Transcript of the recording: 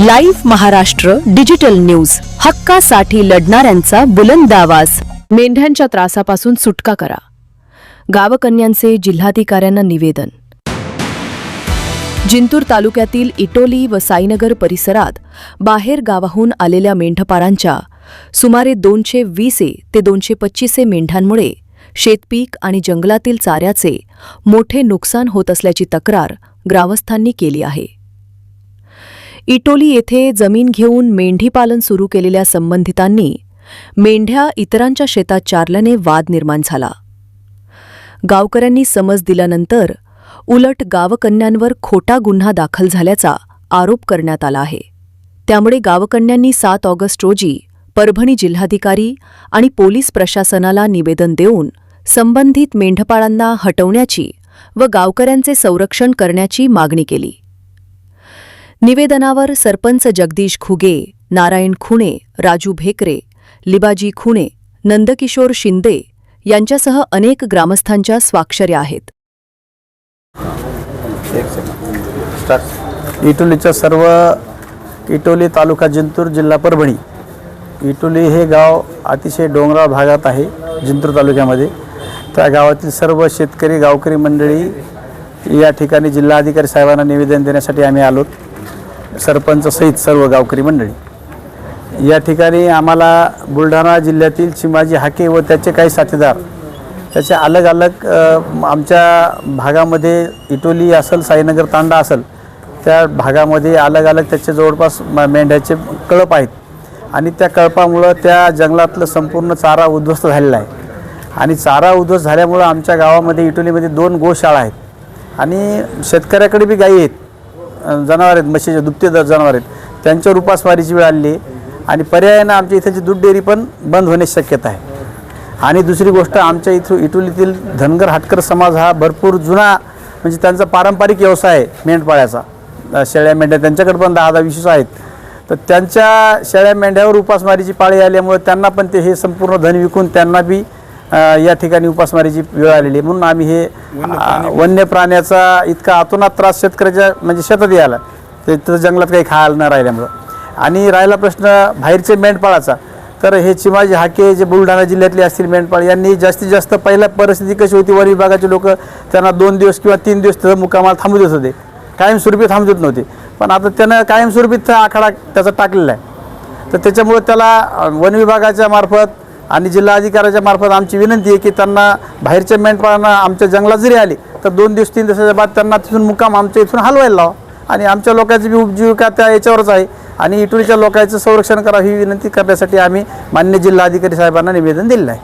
Live Maharashtra digital news. हक्कासाठी लढणाऱ्यांचा बुलंद आवाज. मेंढ्यांच्या त्रासापासून सुटका करा. गावकन्यांचे जिल्हाधिकाऱ्यांना निवेदन. जिंतूर तालुक्यातील इटोली व साईनगर परिसरात बाहेर गावाहून आलेल्या मेंढपाळांच्या सुमारे दोनशे वीसे ते दोनशे पच्चीसे मेंढ्यांमुळे शेतपीक आणि जंगलातील चाऱ्याचे मोठे नुकसान होत असल्याची तक्रार ग्रामस्थांनी केली आहे. इटोली येथे जमीन घेऊन मेंढीपालन सुरू केलेल्या संबंधितांनी मेंढ्या इतरांच्या शेतात चारल्याने वाद निर्माण झाला. गावकऱ्यांनी समज दिल्यानंतर उलट गावकन्यांवर खोटा गुन्हा दाखल झाल्याचा आरोप करण्यात आला आहे. त्यामुळे गावकन्यांनी सात ऑगस्ट रोजी परभणी जिल्हाधिकारी आणि पोलीस प्रशासनाला निवेदन देऊन संबंधित मेंढपाळांना हटवण्याची व गावकऱ्यांचे संरक्षण करण्याची मागणी केली. निवेदनावर सरपंच जगदीश खुगे नारायण खुणे राजू भेकरे लिबाजी खुणे नंदकिशोर शिंदे यांच्यासह अनेक ग्रामस्थांच्या स्वाक्षऱ्या आहेत. इटोलीच्या सर्व इटोली तालुका जिंतूर जिल्हा परभणी. इटोली हे गाव अतिशय डोंगराळ भागात आहे जिंतूर तालुक्यामध्ये. त्या गावातील सर्व शेतकरी गावकरी मंडळी या ठिकाणी जिल्हाधिकारी साहेबांना निवेदन देण्यासाठी आम्ही आलो सरपंच सहित सर्व गावकरी मंडळी. या ठिकाणी आम्हाला बुलढाणा जिल्ह्यातील चिमाजी हाके व त्याचे काही साथीदार त्याचे अलग अलग आमच्या भागामध्ये इटोली असेल साईनगर तांडा असेल त्या भागामध्ये अलग अलग त्याचे जवळपास म- मेंढ्याचे कळप आहेत. आणि त्या कळपामुळं त्या जंगलातलं संपूर्ण चारा उद्ध्वस्त झालेला आहे. आणि चारा उद्ध्वस्त झाल्यामुळं आमच्या गावामध्ये इटोलीमध्ये दोन गोशाळा आहेत. आणि शेतकऱ्याकडे बी गायी आहेत. जनावर आहेत म्हशीचे दुभते जनावर आहेत. त्यांच्यावर उपासमारीची वेळ आली आणि पर्यायानं आमच्या इथलची दूध डेअरी पण बंद होण्याची शक्यता आहे. आणि दुसरी गोष्ट आमच्या इथं इटोलीतील धनगर हाटकर समाज हा भरपूर जुना म्हणजे त्यांचा पारंपरिक व्यवसाय आहे मेंढपाळ्याचा. शेळ्या मेंढ्या त्यांच्याकडे पण दहा दहा विशेष आहेत. तर त्यांच्या शेळ्या मेंढ्यावर उपासमारीची पाळी आल्यामुळे त्यांना पण ते हे संपूर्ण धन विकून त्यांना बी अ, या ठिकाणी उपासमारीची वेळ आलेली आहे. म्हणून आम्ही हे अ, वन्य प्राण्याचा इतका अतोनात त्रास शेतकऱ्याच्या म्हणजे शेतात यायला. ते तिथं जंगलात काही खायला न राहिल्यामुळं. आणि राहिला प्रश्न बाहेरचे मेंढपाळाचा. तर हे चिमाजी हाके जे बुलढाणा जिल्ह्यातले असतील मेंढपाळ यांनी जास्तीत जास्त पहिल्या परिस्थिती कशी होती? वन विभागाचे लोक त्यांना दोन दिवस किंवा तीन दिवस तिथं मुक्कामाला थांबू देत होते. कायमस्वरूपी थांबू देत नव्हते. पण आता त्यानं कायमस्वरूपी आखाडा त्याचा टाकलेला आहे. तर त्याच्यामुळे त्याला अ, वन विभागाच्या मार्फत आणि जिल्हाधिकाऱ्याच्या मार्फत आमची विनंती आहे की त्यांना बाहेरच्या मेंढपाळांना आमच्या जंगलात जरी आले तर दोन दिवस तीन दिवसाच्या बाद त्यांना तिथून मुक्काम आमच्या इथून हलवायला लावा. आणि आमच्या लोकांची बी उपजीविका त्या याच्यावरच आहे. आणि इटुरीच्या लोकांचं संरक्षण करा ही विनंती करण्यासाठी आम्ही मान्य जिल्हाधिकारी साहेबांना निवेदन दिलेलं आहे.